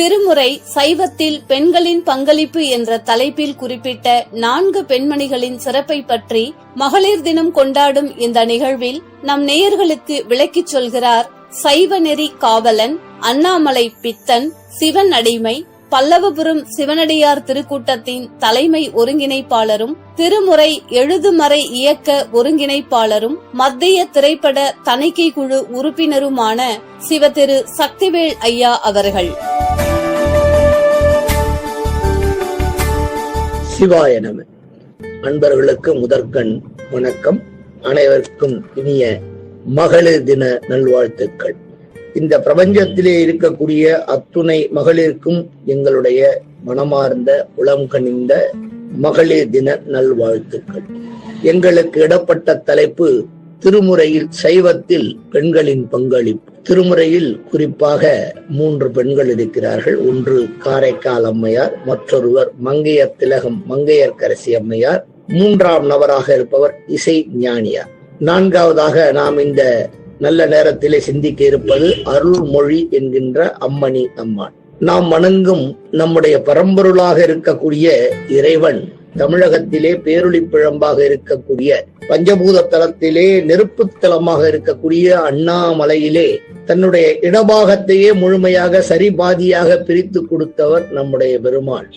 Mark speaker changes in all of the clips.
Speaker 1: திருமுறை சைவத்தில் பெண்களின் பங்களிப்பு என்ற தலைப்பில் குறிப்பிட்ட நான்கு பெண்மணிகளின் சிறப்பை பற்றி மகளிர் தினம் கொண்டாடும் இந்த நிகழ்வில் நம் நேயர்களுக்கு விளக்கிச் சொல்கிறார் சைவ நெறி காவலன் அண்ணாமலை பித்தன் சிவன் அடிமை பல்லவபுரம் சிவனடியார் திருக்கூட்டத்தின் தலைமை ஒருங்கிணைப்பாளரும் திருமுறை எழுதுமறை இயக்க ஒருங்கிணைப்பாளரும் மத்திய திரைப்பட தணிக்கை குழு உறுப்பினருமான சிவ திரு சக்திவேல் ஐயா அவர்கள்.
Speaker 2: சிவாய நம அன்பர்களுக்கு முதற்கண் வணக்கம். அனைவருக்கும் இனிய மகளிர் தின நல்வாழ்த்துக்கள். இந்த பிரபஞ்சத்திலே இருக்கக்கூடிய அத்துணை மகளிருக்கும் எங்களுடைய மனமார்ந்த உளம் கனிந்த மகளிர் தின நல்வாழ்த்துக்கள். எங்களுக்கு இடப்பட்ட தலைப்பு திருமுறையில் சைவத்தில் பெண்களின் பங்களிப்பு. திருமுறையில் குறிப்பாக மூன்று பெண்கள் இருக்கிறார்கள். ஒன்று காரைக்கால் அம்மையார் மற்றொருவர் மங்கையர் திலகம் மங்கையர்கரசி அம்மையார். மூன்றாம் நபராக இருப்பவர் இசை ஞானியார். நான்காவதாக நாம் இந்த நல்ல நேரத்திலே சிந்திக்க இருப்பது அருள்மொழி என்கின்ற அம்மணி அம்மான் நாம் வணங்கும் நம்முடைய பரம்பொருளாக இருக்கக்கூடிய இறைவன் தமிழகத்திலே பேரொளி பிழம்பாக இருக்கக்கூடிய பஞ்சபூத தலத்திலே நெருப்பு தலமாக இருக்கக்கூடிய அண்ணாமலையிலே தன்னுடைய இடபாகத்தையே முழுமையாக சரிபாதியாக பிரித்து கொடுத்தவர் நம்முடைய பெருமாள்.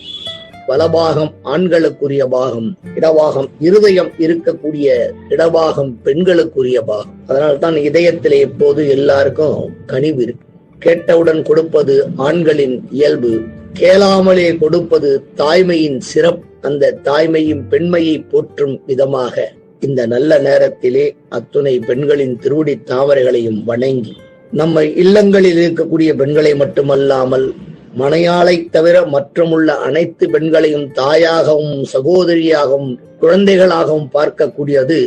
Speaker 2: வலபாகம் ஆண்களுக்குரிய பாகம் இடபாகம் இருதயம் இருக்கக்கூடிய இடபாகம் பெண்களுக்குரிய பாகம். அதனால்தான் இதயத்திலே எப்போது எல்லாருக்கும் கனிவு இருக்கு. கேட்டவுடன் கொடுப்பது ஆண்களின் இயல்பு கேளாமலே கொடுப்பது தாய்மையின் சிறப்பு. அந்த தாய்மையும் பெண்மையை போற்றும் விதமாக இந்த நல்ல நேரத்திலே அத்துணை பெண்களின் திருவடி தாமரைகளையும் வணங்கி நம்ம இல்லங்களில் இருக்கக்கூடிய பெண்களை மட்டுமல்லாமல் மனையாளை தவிர மற்றுமுள்ள அனைத்து பெண்களையும் தாயாகவும் சகோதரியாகவும் குழந்தைகளாகவும் பார்க்கக்கூடியது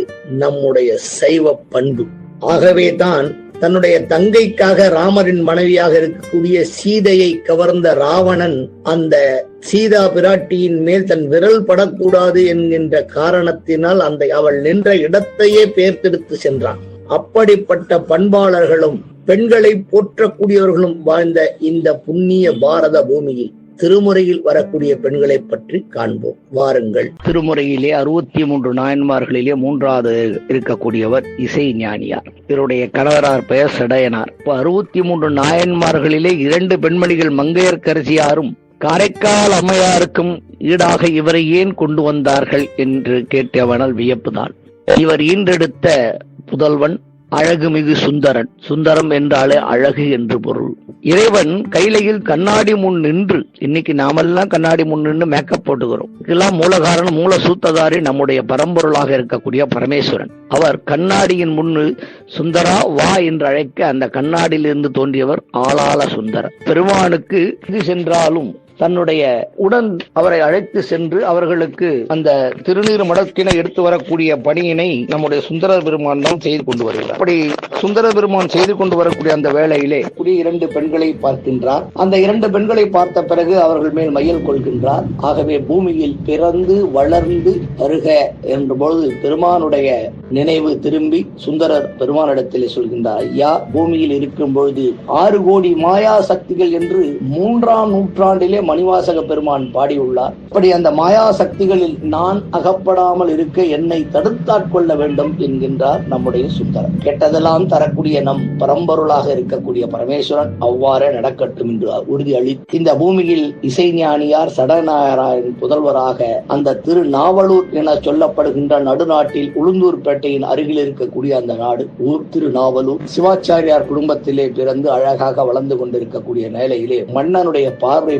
Speaker 2: நம்முடைய சைவ பண்பு. ஆகவே தான் தன்னுடைய தங்கைக்காக ராமரின் மனைவியாக இருக்கக்கூடிய சீதையை கவர்ந்த ராவணன் அந்த சீதா பிராட்டியின் மேல் தன் விரல் படக்கூடாது என்கின்ற காரணத்தினால் அந்த அவள் நின்ற இடத்தையே பேர்த்தெடுத்து சென்றான். அப்படிப்பட்ட பண்பாளர்களும் பெண்களை போற்றக்கூடியவர்களும் வாழ்ந்த இந்த புண்ணிய பாரத பூமியில். திருமுறையில் வரக்கூடிய பெண்களை பற்றி காண்போம். வாருங்கள். திருமுறையிலே அறுபத்தி மூன்று நாயன்மார்களிலே மூன்றாவது இருக்கக்கூடியவர் இசை ஞானியார். இவருடைய கணவரார் பெயர் செடையனார். இப்ப அறுபத்தி மூன்று நாயன்மார்களிலே இரண்டு பெண்மணிகள் மங்கையர்கரசியாரும் காரைக்கால் அம்மையாருக்கும் ஈடாக இவரை ஏன் கொண்டு வந்தார்கள் என்று கேட்டவனால் வியப்புதான். இவர் ஈன்றெடுத்த புதல்வன் அழகுமிகு சுந்தரன். சுந்தரம் என்றாலே அழகு என்று பொருள். இறைவன் கைலையில் கண்ணாடி முன் நின்று இன்னைக்கு நாமெல்லாம் கண்ணாடி முன் நின்று மேக்கப் போட்டுக்கிறோம். இதெல்லாம் மூல காரணம் மூல சூத்ததாரி நம்முடைய பரம்பொருளாக இருக்கக்கூடிய பரமேஸ்வரன். அவர் கண்ணாடியின் முன்னு சுந்தரா வா என்று அழைக்க அந்த கண்ணாடியிலிருந்து தோன்றியவர் ஆளாள சுந்தரர். பெருமானுக்கு இது சென்றாலும் தன்னுடைய உடன் அவரை அழைத்து சென்று அவர்களுக்கு அந்த திருநீர் மடத்தினை எடுத்து வரக்கூடிய பணியினை நம்முடைய சுந்தர பெருமான் தான் செய்து கொண்டு வருகிறார். அப்படி சுந்தர பெருமான் செய்து கொண்டு வரக்கூடிய அந்த வேளையிலே கூடிய இரண்டு பெண்களை பார்க்கின்றார். அந்த இரண்டு பெண்களை பார்த்த பிறகு அவர்கள் மேல் மையல் கொள்கின்றார். ஆகவே பூமியில் பிறந்து வளர்ந்து வருக என்ற பொழுது பெருமானுடைய நினைவு திரும்பி சுந்தரர் பெருமானிடத்திலே சொல்கின்றார் ஐயா பூமியில் இருக்கும் பொழுது ஆறு கோடி மாயா சக்திகள் என்று மூன்றாம் நூற்றாண்டிலே மணிவாசக பெருமான் பாடியுள்ளார். இப்படி அந்த மாயா சக்திகளில் நான் அகப்படாமல் இருக்க என்னை தடுத்தாட்கொள்ள வேண்டும் என்கின்றார் நம்முடைய சுந்தரம். கெட்டதெல்லாம் தரக்கூடிய நம் பரம்பொருளாக இருக்கக்கூடிய பரமேஸ்வரன் அவ்வாறே நடக்கட்டும் என்று உறுதி அளித்து இந்த பூமியில் இசைஞானியார் சடநாயனாரின் புதல்வராக அந்த திரு நாவலூர் என சொல்லப்படுகின்ற நடுநாட்டில் உளுந்தூர்பேட்டையின் அருகில் இருக்கக்கூடிய அந்த நாடு ஊர் திரு நாவலூர் சிவாச்சாரியார் குடும்பத்திலே பிறந்து அழகாக வளர்ந்து கொண்டிருக்கக்கூடிய நிலையிலே மன்னனுடைய பார்வை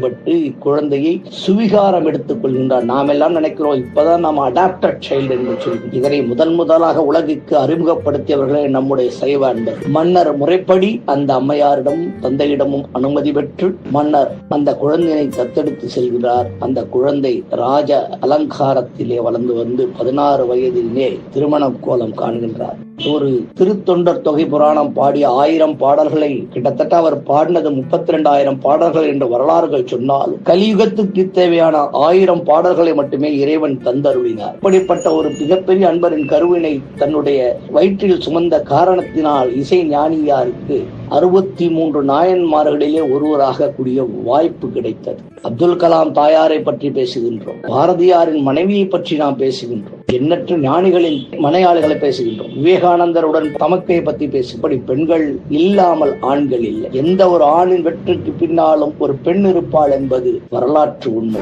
Speaker 2: குழந்தையை சுவிகாரம் எடுத்துக் கொள்கின்றார். நாம் எல்லாம் நினைக்கிறோம் இப்பதான் நாம் அடாப்டட் சைல்டு என்று சொல்லி இதனை முதன் முதலாக உலகிற்கு அறிமுகப்படுத்தியவர்களே நம்முடைய சைவ அன்பர் மன்னர் முறைப்படி அந்த அம்மையாரிடம் தந்தையிடமும் அனுமதி பெற்று மன்னர் அந்த குழந்தையை தத்தெடுத்து செல்கிறார். அந்த குழந்தை ராஜ அலங்காரத்திலே வளர்ந்து வந்து பதினாறு வயதிலே திருமண கோலம் காண்கின்றார். ஒரு திருத்தொண்டர் தொகை புராணம் பாடிய ஆயிரம் பாடல்களை கிட்டத்தட்ட அவர் பாடினது முப்பத்தி ரெண்டாயிரம் பாடல்கள் என்று வரலாறுகள் சொன்னால் கலியுகத்துக்கு தேவையான ஆயிரம் பாடல்களை மட்டுமே இறைவன் தந்தருளினார். அப்படிப்பட்ட ஒரு மிகப்பெரிய அன்பரின் கருவினை தன்னுடைய வயிற்றில் சுமந்த காரணத்தினால் இசை ஞானியாருக்கு அறுபத்தி மூன்று நாயன்மார்களிலே ஒருவராக கூடிய வாய்ப்பு கிடைத்தது. அப்துல் கலாம் தாயாரை பற்றி பேசுகின்றோம். பாரதியாரின் மனைவியை பற்றி நாம் பேசுகின்றோம். எண்ணற்ற ஞானிகளின் மனையாளிகளை பேசுகின்றோம். விவேகானந்தருடன் தமக்கையை பற்றி பேசும்படி பெண்கள் இல்லாமல் ஆண்கள் இல்லை. எந்த ஒரு ஆணின் வெற்றிக்கு பின்னாலும் ஒரு பெண் இருப்பாள் என்பது வரலாற்று உண்மை.